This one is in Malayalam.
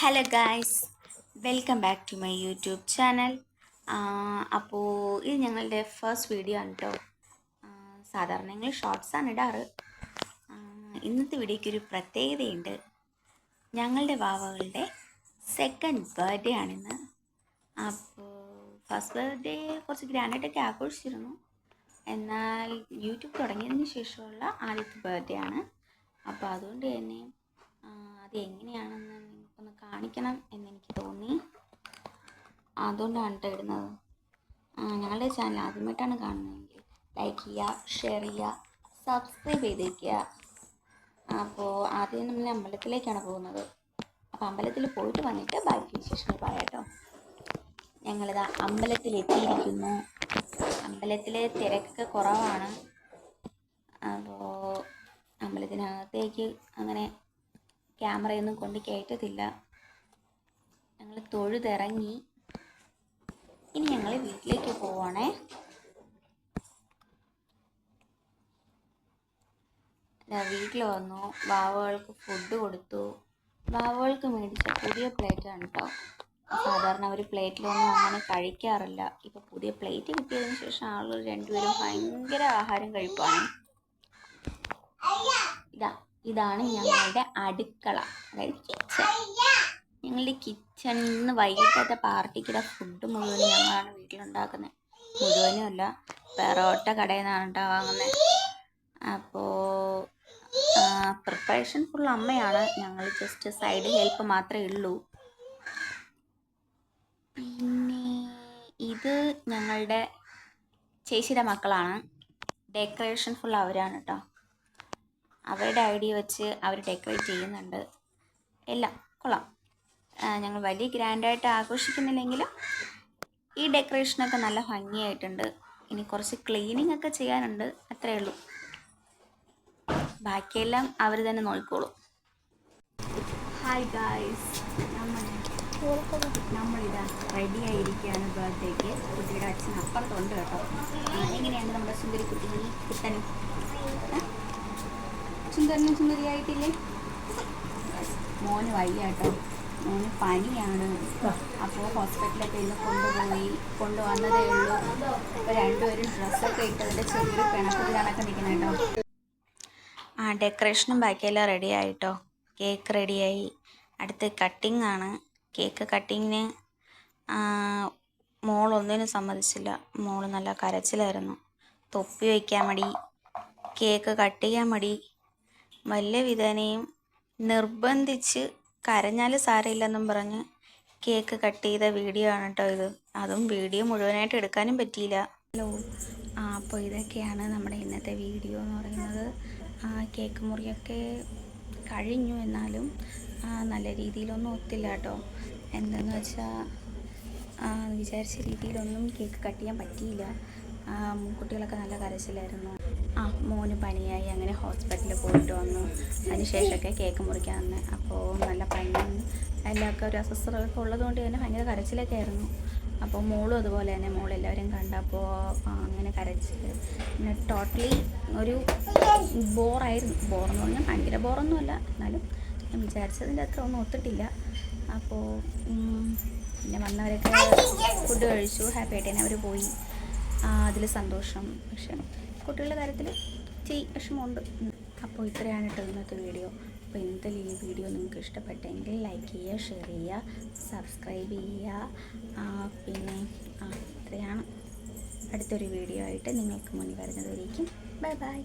Hello guys welcome back to my YouTube channel അപ്പോൾ ഇത് ഞങ്ങളുടെ ഫസ്റ്റ് വീഡിയോ ആണ് കേട്ടോ സാധാരണ ഞങ്ങൾ ഷോർട്സാണ് ഇടാറ്. ഇന്നത്തെ വീഡിയോയ്ക്ക് ഒരു പ്രത്യേകതയുണ്ട്. ഞങ്ങളുടെ വാവകളുടെ സെക്കൻഡ് ബർത്ത്ഡേ ആണിന്ന് അപ്പോൾ ഫസ്റ്റ് ബർത്ത്ഡേ കുറച്ച് ഗ്രാൻഡായിട്ടൊക്കെ ആഘോഷിച്ചിരുന്നു. എന്നാൽ യൂട്യൂബ് തുടങ്ങിയതിന് ശേഷമുള്ള ആദ്യത്തെ ബർത്ത്ഡേ ആണ്. അപ്പോൾ അതുകൊണ്ട് തന്നെ അത് എങ്ങനെയാണെന്ന് നിങ്ങൾക്കൊന്ന് കാണിക്കണം എന്നെനിക്ക് തോന്നി. അതുകൊണ്ടാണ് ഇടുന്നത്. ഞങ്ങളുടെ ചാനൽ ആദ്യമായിട്ടാണ് കാണുന്നതെങ്കിൽ ലൈക്ക് ചെയ്യുക ഷെയർ ചെയ്യുക സബ്സ്ക്രൈബ് ചെയ്തിരിക്കുക അപ്പോൾ ആദ്യം നമ്മൾ അമ്പലത്തിലേക്കാണ് പോകുന്നത്. അപ്പോൾ അമ്പലത്തിൽ പോയിട്ട് വന്നിട്ട് ബാക്കി വിശേഷങ്ങൾ പറയാം കേട്ടോ ഞങ്ങളിതാ അമ്പലത്തിൽ എത്തിയിരിക്കുന്നു അമ്പലത്തിലെ തിരക്കൊക്കെ കുറവാണ്. അപ്പോൾ അമ്പലത്തിനകത്തേക്ക് അങ്ങനെ ക്യാമറയൊന്നും കൊണ്ട് കയറ്റത്തില്ല ഞങ്ങൾ തൊഴുതിറങ്ങി. ഇനി ഞങ്ങൾ വീട്ടിലേക്ക് പോവാണേ. വീട്ടിൽ വന്നു. ബാവകൾക്ക് ഫുഡ് കൊടുത്തു. ബാവകൾക്ക് മേടിച്ച പുതിയ ആണ് കേട്ടോ സാധാരണ ഒരു പ്ലേറ്റിലൊന്നും അങ്ങനെ കഴിക്കാറില്ല. ഇപ്പൊ പുതിയ പ്ലേറ്റ് കിട്ടിയതിന് ശേഷം ആളുകൾ രണ്ടുപേരും ഭയങ്കര ആഹാരം കഴിപ്പാണ്. ഇതാണ് ഞങ്ങളുടെ അടുക്കള. അതായത് കിച്ചൺ ഞങ്ങളുടെ കിച്ചണിന്ന് വൈകിട്ടത്തെ പാർട്ടിക്കിടെ ഫുഡ് മുഴുവൻ ഞങ്ങളാണ് വീട്ടിലുണ്ടാക്കുന്നത്. മുഴുവനും അല്ല പെറോട്ട കടയിൽ നിന്നാണ് കേട്ടോ വാങ്ങുന്നത് അപ്പോൾ പ്രിപ്പറേഷൻ ഫുൾ അമ്മയാണ്. ഞങ്ങൾ ജസ്റ്റ് സൈഡ് ഹെൽപ്പ് മാത്രമേ ഉള്ളൂ. പിന്നെ ഇത് ഞങ്ങളുടെ ചേച്ചിയുടെ മക്കളാണ്. ഡെക്കറേഷൻ ഫുൾ അവരാണ് കേട്ടോ. അവരുടെ ഐഡിയ വെച്ച് അവർ ഡെക്കറേറ്റ് ചെയ്യുന്നുണ്ട്. എല്ലാം കൊള്ളാം. ഞങ്ങൾ വലിയ ഗ്രാൻഡായിട്ട് ആഘോഷിക്കുന്നില്ലെങ്കിലും ഈ ഡെക്കറേഷനൊക്കെ നല്ല ഭംഗിയായിട്ടുണ്ട്. ഇനി കുറച്ച് ക്ലീനിങ് ഒക്കെ ചെയ്യാനുണ്ട്. അത്രേ ഉള്ളൂ. ബാക്കിയെല്ലാം അവർ തന്നെ നോക്കിക്കോളും. ഹായ് ഗായ്സ് നമ്മളിതാ റെഡി ആയിരിക്കുകയാണ് ബർത്ത്ഡേക്ക് കുട്ടിയുടെ അച്ഛൻ അപ്പുറത്തുണ്ട് കേട്ടോ. എങ്ങനെയാണ് നമ്മുടെ സുന്ദരി കുട്ടി കുട്ടനും? സുന്ദരനും സുന്ദരിയായിട്ടില്ലേ? മോന് വയ്യാട്ടോ. മോന് പനിയാണ്. അപ്പോൾ ഹോസ്പിറ്റലൊക്കെ ഇന്ന് കൊണ്ടുപോയി കൊണ്ടുവന്നതേ ഉള്ളൂ. അപ്പോൾ രണ്ടുപേരും ഡ്രസ്സൊക്കെ ഇട്ടതിന്റെ ചെറിയൊരു പിണക്കത്തിലാണൊക്കെ നിൽക്കുന്നത് കേട്ടോ. ആ ഡെക്കറേഷനും ബാക്കിയെല്ലാം റെഡി ആയിട്ടോ കേക്ക് റെഡിയായി. അടുത്ത് കട്ടിംഗ് ആണ് കേക്ക് കട്ടിങ്ങിന് മോളൊന്നിനും സമ്മതിച്ചില്ല. മോൾ നല്ല കരച്ചിലായിരുന്നു. തൊപ്പി വയ്ക്കാൻ മടി. കേക്ക് കട്ട് ചെയ്യാൻ മടി. വലിയ വിധേനയും നിർബന്ധിച്ച് കരഞ്ഞാൽ സാരമില്ലെന്നും പറഞ്ഞ് കേക്ക് കട്ട് ചെയ്ത വീഡിയോ ആണ് കേട്ടോ ഇത്. അതും വീഡിയോ മുഴുവനായിട്ട് എടുക്കാനും പറ്റിയില്ല. ഹലോ. അപ്പോൾ ഇതൊക്കെയാണ് നമ്മുടെ ഇന്നത്തെ വീഡിയോ എന്ന് പറയുന്നത്. ആ കേക്ക് മുറിയൊക്കെ കഴിഞ്ഞു എന്നാലും നല്ല രീതിയിലൊന്നും ഒത്തില്ല കേട്ടോ എന്തെന്ന് വെച്ചാൽ വിചാരിച്ച രീതിയിലൊന്നും കേക്ക് കട്ട് ചെയ്യാൻ പറ്റിയില്ല. കുട്ടികളൊക്കെ നല്ല കരച്ചിലായിരുന്നു. ആ മോന് പനിയായി. അങ്ങനെ ഹോസ്പിറ്റലിൽ പോയിട്ട് വന്നു. അതിനുശേഷമൊക്കെ കേക്ക് മുറിക്കാൻ വന്ന്. അപ്പോൾ നല്ല പനി. എല്ലാവർക്കും ഒരു അസ്വസ്ഥതകളൊക്കെ ഉള്ളതുകൊണ്ട് തന്നെ ഭയങ്കര കരച്ചിലൊക്കെ ആയിരുന്നു. അപ്പോൾ മോളും അതുപോലെ തന്നെ. മോൾ എല്ലാവരും കണ്ടപ്പോൾ അങ്ങനെ കരച്ച് പിന്നെ ടോട്ടലി ഒരു ബോറായിരുന്നു. ബോറെന്ന് പറഞ്ഞാൽ ഭയങ്കര ബോറൊന്നുമല്ല. എന്നാലും ഞാൻ വിചാരിച്ചതിന്റെ അത്ര ഒന്നും ഒത്തിട്ടില്ല. അപ്പോൾ പിന്നെ വന്നവരൊക്കെ ഫുഡ് കഴിച്ചു. ഹാപ്പി ആയിട്ട് തന്നെ അവർ പോയി. അതിൽ സന്തോഷം. പക്ഷെ കുട്ടികളുടെ കാര്യത്തിൽ ഇച്ചിരി വിഷമമുണ്ട്. അപ്പോൾ ഇത്രയാണ് കേട്ടോ ഇന്നത്തെ വീഡിയോ. അപ്പോൾ ഇന്നത്തെ ഈ വീഡിയോ നിങ്ങൾക്ക് ഇഷ്ടപ്പെട്ടെങ്കിൽ ലൈക്ക് ചെയ്യുക ഷെയർ ചെയ്യുക സബ്സ്ക്രൈബ് ചെയ്യുക. പിന്നെ ഇത്രയാണ്. അടുത്തൊരു വീഡിയോ ആയിട്ട് നിങ്ങൾക്ക് മുന്നിൽ വരുന്നതായിരിക്കും ബൈ ബൈ.